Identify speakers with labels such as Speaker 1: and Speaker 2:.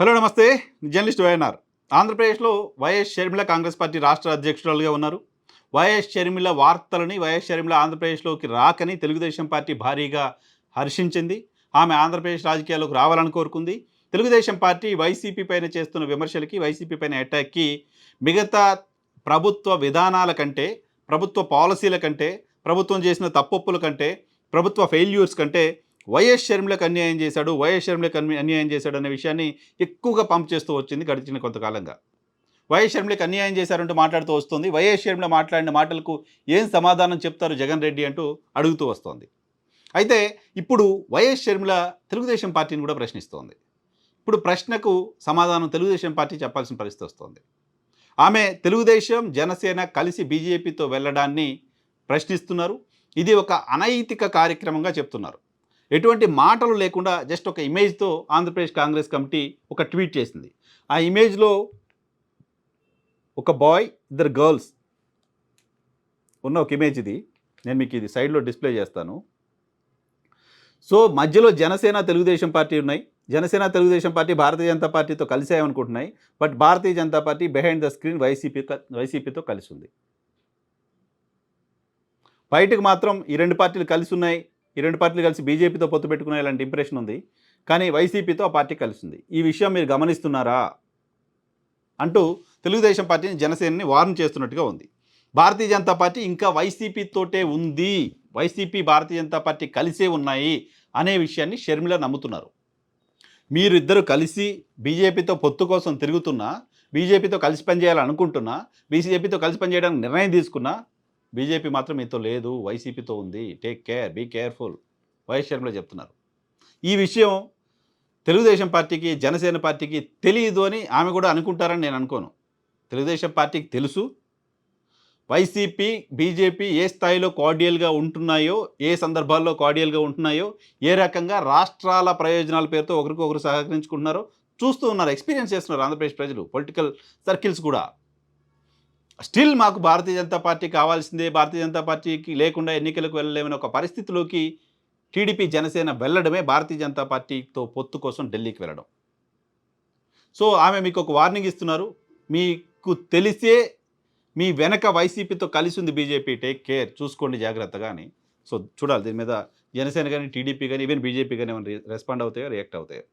Speaker 1: Hello నమస్తే. Journalist YNR. ఆంధ్రప్రదేశ్లో YS Sharmila Congress party రాష్ట్ర అధ్యక్షురాలుగా ఉన్నారు. వైఎస్ షర్మిల వార్తలని వైఎస్ షర్మిల ఆంధ్రప్రదేశ్లోకి రాకని తెలుగుదేశం పార్టీ భారీగా హర్షించింది. ఆమె ఆంధ్రప్రదేశ్ రాజకీయాల్లోకి రావాలని కోరుకుంది. తెలుగుదేశం పార్టీ వైసీపీ పైన చేస్తున్న విమర్శలకి వైసీపీ పైన అటాక్కి మిగతా ప్రభుత్వ విధానాల కంటే ప్రభుత్వ పాలసీల కంటే ప్రభుత్వం చేసిన తప్పొప్పుల కంటే ప్రభుత్వ ఫెయిల్యూర్స్ కంటే వైఎస్ షర్మిలకు అన్యాయం చేశాడు వైఎస్ షర్మిలకు అన్యాయం చేశాడు అనే విషయాన్ని ఎక్కువగా పంప్ చేస్తూ వచ్చింది గడిచిన కొంతకాలంగా. వైఎస్ షర్మిలకు అన్యాయం చేశారంటూ మాట్లాడుతూ వస్తుంది. వైఎస్ షర్మిల మాట్లాడిన మాటలకు ఏం సమాధానం చెప్తారు జగన్ రెడ్డి అంటూ అడుగుతూ వస్తోంది. అయితే ఇప్పుడు వైఎస్ షర్మిల తెలుగుదేశం పార్టీని కూడా ప్రశ్నిస్తోంది. ఇప్పుడు ప్రశ్నకు సమాధానం తెలుగుదేశం పార్టీ చెప్పాల్సిన పరిస్థితి వస్తోంది. ఆమె తెలుగుదేశం జనసేన కలిసి బీజేపీతో వెళ్ళడాన్ని ప్రశ్నిస్తున్నారు. ఇది ఒక అనైతిక కార్యక్రమంగా చెప్తున్నారు. ఎటువంటి మాటలు లేకుండా జస్ట్ ఒక ఇమేజ్తో ఆంధ్రప్రదేశ్ కాంగ్రెస్ కమిటీ ఒక ట్వీట్ చేసింది. ఆ ఇమేజ్లో ఒక బాయ్ ఇద్దరు గర్ల్స్ ఉన్న ఒక ఇమేజ్ ఇది. నేను మీకు ఇది సైడ్లో డిస్ప్లే చేస్తాను. సో మధ్యలో జనసేన తెలుగుదేశం పార్టీ ఉన్నాయి. జనసేన తెలుగుదేశం పార్టీ భారతీయ జనతా పార్టీతో కలిసాయనుకుంటున్నాయి. But Bharatiya Janata party behind the screen YCP వైసీపీతో కలిసి ఉంది. బయటకు మాత్రం ఈ రెండు పార్టీలు కలిసి ఉన్నాయి. ఈ రెండు పార్టీలు కలిసి బీజేపీతో పొత్తు పెట్టుకునే ఇలాంటి ఇంప్రెషన్ ఉంది. కానీ వైసీపీతో ఆ పార్టీ కలిసి ఉంది ఈ విషయం మీరు గమనిస్తున్నారా? అంటూ తెలుగుదేశం పార్టీని జనసేనని వార్న్ చేస్తున్నట్టుగా ఉంది. భారతీయ జనతా పార్టీ ఇంకా వైసీపీతోటే ఉంది. వైసీపీ భారతీయ జనతా పార్టీ కలిసే ఉన్నాయి అనే విషయాన్ని షర్మిల నమ్ముతున్నారు. మీరు ఇద్దరు కలిసి బీజేపీతో పొత్తు కోసం తిరుగుతున్నా బీజేపీతో కలిసి పనిచేయాలనుకుంటున్నా బీజేపీతో కలిసి పనిచేయడానికి నిర్ణయం తీసుకున్నా బీజేపీ మాత్రం మీతో లేదు వైసీపీతో ఉంది take care be careful YS Sharmila చెప్తున్నారు. ఈ విషయం తెలుగుదేశం పార్టీకి జనసేన పార్టీకి తెలియదు అని ఆమె కూడా అనుకుంటారని నేను అనుకోను. తెలుగుదేశం పార్టీకి తెలుసు. వైసీపీ బీజేపీ ఏ స్థాయిలో కార్డియల్గా ఉంటున్నాయో ఏ సందర్భాల్లో కార్డియల్గా ఉంటున్నాయో ఏ రకంగా రాష్ట్రాల ప్రయోజనాల పేరుతో ఒకరికొకరు సహకరించుకుంటున్నారో చూస్తూ ఉన్నారు ఎక్స్పీరియన్స్ చేస్తున్నారు ఆంధ్రప్రదేశ్ ప్రజలు పొలిటికల్ సర్కిల్స్ కూడా. స్టిల్ మాకు భారతీయ జనతా పార్టీ కావాల్సిందే. భారతీయ జనతా పార్టీకి లేకుండా ఎన్నికలకు వెళ్ళలేమని ఒక పరిస్థితిలోకి టీడీపీ జనసేన వెళ్ళడమే భారతీయ జనతా పార్టీతో పొత్తు కోసం ఢిల్లీకి వెళ్ళడం. సో ఆమె మీకు ఒక వార్నింగ్ ఇస్తున్నారు. మీకు తెలిసే మీ వెనక వైసీపీతో కలిసి ఉంది బీజేపీ. టేక్ కేర్ చూసుకోండి జాగ్రత్తగా అని. సో చూడాలి దీని మీద జనసేన కానీ టీడీపీ కానీ ఈవెన్ బీజేపీ కానీ ఏమైనా రెస్పాండ్ అవుతాయో రియాక్ట్ అవుతాయో?